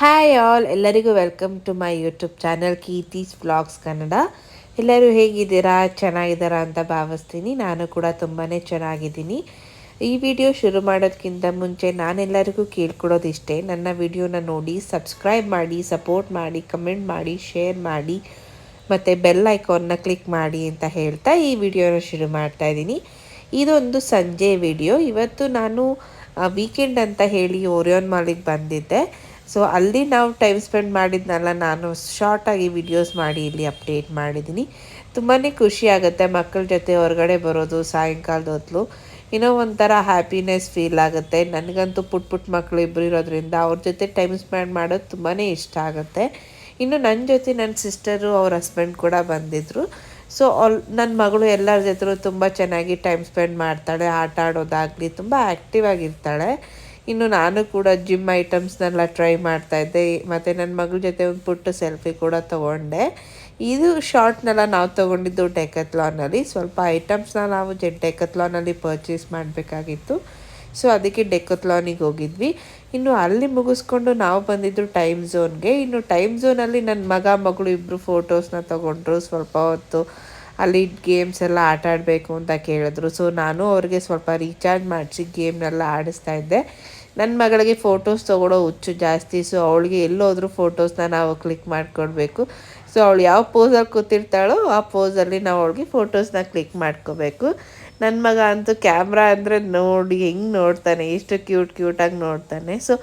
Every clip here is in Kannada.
ಹಾಯ್ ಆಲ್ ಎಲ್ಲರಿಗೂ welcome to my YouTube channel Keerthi's vlogs Kannada ಎಲ್ಲರೂ ಹೇಗಿದ್ದೀರಾ? ಚೆನ್ನಾಗಿದ್ದೀರಾ ಅಂತ ಭಾವಿಸ್ತೀನಿ. ನಾನು ಕೂಡ ತುಂಬಾ ಚೆನ್ನಾಗಿದ್ದೀನಿ. ಈ ವಿಡಿಯೋ ಶುರು ಮಾಡೋದಕ್ಕಿಂತ ಮುಂಚೆ ನಾನೆಲ್ಲರಿಗೂ ಕೇಳ್ಕೊಡೋದಿಷ್ಟೇ. ನನ್ನ ವಿಡಿಯೋನ ನೋಡಿ ಸಬ್ಸ್ಕ್ರೈಬ್ ಮಾಡಿ ಸಪೋರ್ಟ್ ಮಾಡಿ ಕಮೆಂಟ್ ಮಾಡಿ ಶೇರ್ ಮಾಡಿ, ಮತ್ತು ಬೆಲ್ ಐಕಾನ್ನ ಕ್ಲಿಕ್ ಮಾಡಿ ಅಂತ ಹೇಳ್ತಾ ಈ ವಿಡಿಯೋನ ಶುರು ಮಾಡ್ತಾ ಇದ್ದೀನಿ. ಇದೊಂದು ಸಂಜೆ ವಿಡಿಯೋ ಇವತ್ತು ನಾನು ವೀಕೆಂಡ್ ಅಂತ ಹೇಳಿ ಓರಿಯೋನ್ ಮಾಲಿಗೆ ಬಂದಿದ್ದೆ. ಸೊ ಅಲ್ಲಿ ನಾವು ಟೈಮ್ ಸ್ಪೆಂಡ್ ಮಾಡಿದ್ನಲ್ಲ, ನಾನು ಶಾರ್ಟಾಗಿ ವಿಡಿಯೋಸ್ ಮಾಡಿ ಇಲ್ಲಿ ಅಪ್ಡೇಟ್ ಮಾಡಿದ್ದೀನಿ. ತುಂಬಾ ಖುಷಿ ಆಗುತ್ತೆ, ಮಕ್ಕಳ ಜೊತೆ ಹೊರಗಡೆ ಬರೋದು, ಸಾಯಂಕಾಲದ ಹೊತ್ತು ಏನೋ ಒಂಥರ ಹ್ಯಾಪಿನೆಸ್ ಫೀಲ್ ಆಗುತ್ತೆ. ನನಗಂತೂ ಪುಟ್ ಪುಟ್ ಮಕ್ಕಳು ಇಬ್ಬರು ಇರೋದ್ರಿಂದ ಅವ್ರ ಜೊತೆ ಟೈಮ್ ಸ್ಪೆಂಡ್ ಮಾಡೋದು ತುಂಬಾ ಇಷ್ಟ ಆಗುತ್ತೆ. ಇನ್ನು ನನ್ನ ಜೊತೆ ನನ್ನ ಸಿಸ್ಟರು ಅವ್ರ ಹಸ್ಬೆಂಡ್ ಕೂಡ ಬಂದಿದ್ದರು ಸೊ ಆಲ್ ನನ್ನ ಮಗಳು ಎಲ್ಲರ ಜೊತೆ ತುಂಬ ಚೆನ್ನಾಗಿ ಟೈಮ್ ಸ್ಪೆಂಡ್ ಮಾಡ್ತಾಳೆ. ಆಟ ಆಡೋದಾಗಲಿ ತುಂಬ ಆ್ಯಕ್ಟಿವ್ ಆಗಿರ್ತಾಳೆ. ಇನ್ನು ನಾನು ಕೂಡ ಜಿಮ್ ಐಟಮ್ಸ್ನೆಲ್ಲ ಟ್ರೈ ಮಾಡ್ತಾ ಇದ್ದೆ. ಮತ್ತು ನನ್ನ ಮಗಳ ಜೊತೆ ಒಂದು ಪುಟ್ಟ ಸೆಲ್ಫಿ ಕೂಡ ತೊಗೊಂಡೆ. ಇದು ಶಾರ್ಟ್ನೆಲ್ಲ ನಾವು ತೊಗೊಂಡಿದ್ದು ಡೆಕತ್ಲಾನಲ್ಲಿ ಸ್ವಲ್ಪ ಐಟಮ್ಸ್ನ ನಾವು ಜೆ ಡೆಕತ್ಲಾನಲ್ಲಿ ಪರ್ಚೇಸ್ ಮಾಡಬೇಕಾಗಿತ್ತು. ಸೊ ಅದಕ್ಕೆ ಡೆಕತ್ಲಾನಿಗೆ ಹೋಗಿದ್ವಿ. ಇನ್ನು ಅಲ್ಲಿ ಮುಗಿಸ್ಕೊಂಡು ನಾವು ಬಂದಿದ್ದು ಟೈಮ್ ಝೋನ್ಗೆ ಇನ್ನು ಟೈಮ್ ಝೋನಲ್ಲಿ ನನ್ನ ಮಗ, ಮಗಳು ಇಬ್ಬರು ಫೋಟೋಸ್ನ ತೊಗೊಂಡ್ರು. ಸ್ವಲ್ಪ ಹೊತ್ತು ಅಲ್ಲಿ ಗೇಮ್ಸ್ ಎಲ್ಲ ಆಟ ಆಡಬೇಕು ಅಂತ ಕೇಳಿದ್ರು. ಸೊ ನಾನು ಅವ್ರಿಗೆ ಸ್ವಲ್ಪ ರೀಚಾರ್ಜ್ ಮಾಡಿಸಿ ಗೇಮ್ನೆಲ್ಲ ಆಡಿಸ್ತಾ ಇದ್ದೆ. ನನ್ನ ಮಗಳಿಗೆ ಫೋಟೋಸ್ ತೊಗೊಳೋ ಹುಚ್ಚು ಜಾಸ್ತಿ ಸೊ ಅವಳಿಗೆ ಎಲ್ಲೋದ್ರೂ ಫೋಟೋಸ್ನ ನಾವು ಕ್ಲಿಕ್ ಮಾಡ್ಕೊಳ್ಬೇಕು ಸೊ ಅವಳು ಯಾವ ಪೋಸಲ್ಲಿ ಕೂತಿರ್ತಾಳೋ ಆ ಪೋಸಲ್ಲಿ ನಾವು ಅವಳಿಗೆ ಫೋಟೋಸ್ನ ಕ್ಲಿಕ್ ಮಾಡ್ಕೋಬೇಕು. ನನ್ನ ಮಗ ಅಂತೂ ಕ್ಯಾಮ್ರಾ ಅಂದರೆ ನೋಡಿ ಹೆಂಗೆ ನೋಡ್ತಾನೆ, ಎಷ್ಟು ಕ್ಯೂಟ್ ಕ್ಯೂಟಾಗಿ ನೋಡ್ತಾನೆ. ಸೊ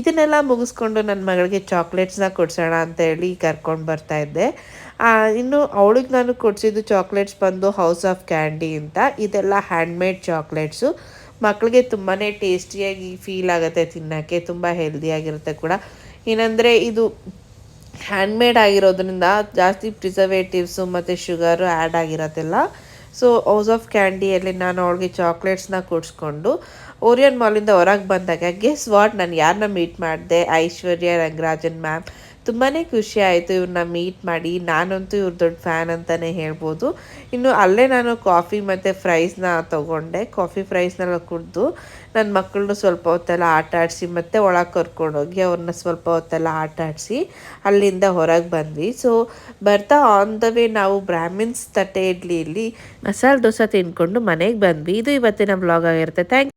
ಇದನ್ನೆಲ್ಲ ಮುಗಿಸ್ಕೊಂಡು ನನ್ನ ಮಗಳಿಗೆ ಚಾಕ್ಲೇಟ್ಸ್ನ ಕೊಡ್ಸೋಣ ಅಂತ ಹೇಳಿ ಕರ್ಕೊಂಡು ಬರ್ತಾಯಿದ್ದೆ ಇನ್ನು ಅವಳಿಗೆ ನಾನು ಕೊಡಿಸಿದ್ದು ಚಾಕ್ಲೇಟ್ಸ್ ಬಂದು ಹೌಸ್ ಆಫ್ ಕ್ಯಾಂಡಿ ಅಂತ. ಇದೆಲ್ಲ ಹ್ಯಾಂಡ್ಮೇಡ್ ಚಾಕ್ಲೇಟ್ಸು ಮಕ್ಕಳಿಗೆ ತುಂಬಾ ಟೇಸ್ಟಿಯಾಗಿ ಫೀಲ್ ಆಗುತ್ತೆ, ತಿನ್ನೋಕ್ಕೆ ತುಂಬ ಹೆಲ್ದಿಯಾಗಿರುತ್ತೆ ಕೂಡ. ಏನಂದರೆ ಇದು ಹ್ಯಾಂಡ್ಮೇಡ್ ಆಗಿರೋದ್ರಿಂದ ಜಾಸ್ತಿ ಪ್ರಿಸರ್ವೇಟಿವ್ಸು ಮತ್ತು ಶುಗರು ಆ್ಯಡ್ ಆಗಿರೋದಿಲ್ಲ ಸೊ ಹೌಸ್ ಆಫ್ ಕ್ಯಾಂಡಿಯಲ್ಲಿ ನಾನು ಅವಳಿಗೆ ಚಾಕ್ಲೇಟ್ಸ್ನ ಕೊಡಿಸ್ಕೊಂಡು ಓರಿಯನ್ ಮಾಲಿಂದ ಹೊರಗೆ ಬಂದಾಗ ಗೆಸ್ ವಾಟ್ ನಾನು ಯಾರನ್ನ ಮೀಟ್ ಮಾಡಿದೆ? ಐಶ್ವರ್ಯ ರಂಗರಾಜನ್ ಮ್ಯಾಮ್ ತುಂಬಾ ಖುಷಿ ಆಯಿತು ಇವ್ರನ್ನ ಮೀಟ್ ಮಾಡಿ. ನಾನಂತೂ ಇವ್ರ ದೊಡ್ಡ ಫ್ಯಾನ್ ಅಂತಲೇ ಹೇಳ್ಬೋದು. ಇನ್ನು ಅಲ್ಲೇ ನಾನು ಕಾಫಿ ಮತ್ತು ಫ್ರೈಸ್ನ ತೊಗೊಂಡೆ. ಕಾಫಿ ಫ್ರೈಸ್ನೆಲ್ಲ ಕುಡಿದು ನನ್ನ ಮಕ್ಕಳನ್ನ ಸ್ವಲ್ಪ ಹೊತ್ತೆಲ್ಲ ಆಟ ಆಡಿಸಿ ಮತ್ತು ಒಳಗೆ ಕರ್ಕೊಂಡೋಗಿ ಅವ್ರನ್ನ ಸ್ವಲ್ಪ ಹೊತ್ತೆಲ್ಲ ಆಟ ಆಡಿಸಿ ಅಲ್ಲಿಂದ ಹೊರಗೆ ಬಂದ್ವಿ. ಸೊ ಬರ್ತಾ ಆನ್ ದ ವೇ ನಾವು ಬ್ರಾಹ್ಮಿನ್ಸ್ ತಟ್ಟೆ ಇಡ್ಲಿಯಲ್ಲಿ ಮಸಾಲೆ ದೋಸೆ ತಿನ್ಕೊಂಡು ಮನೆಗೆ ಬಂದ್ವಿ. ಇದು ಇವತ್ತಿನ ಬ್ಲಾಗ್ ಆಗಿರುತ್ತೆ. ಥ್ಯಾಂಕ್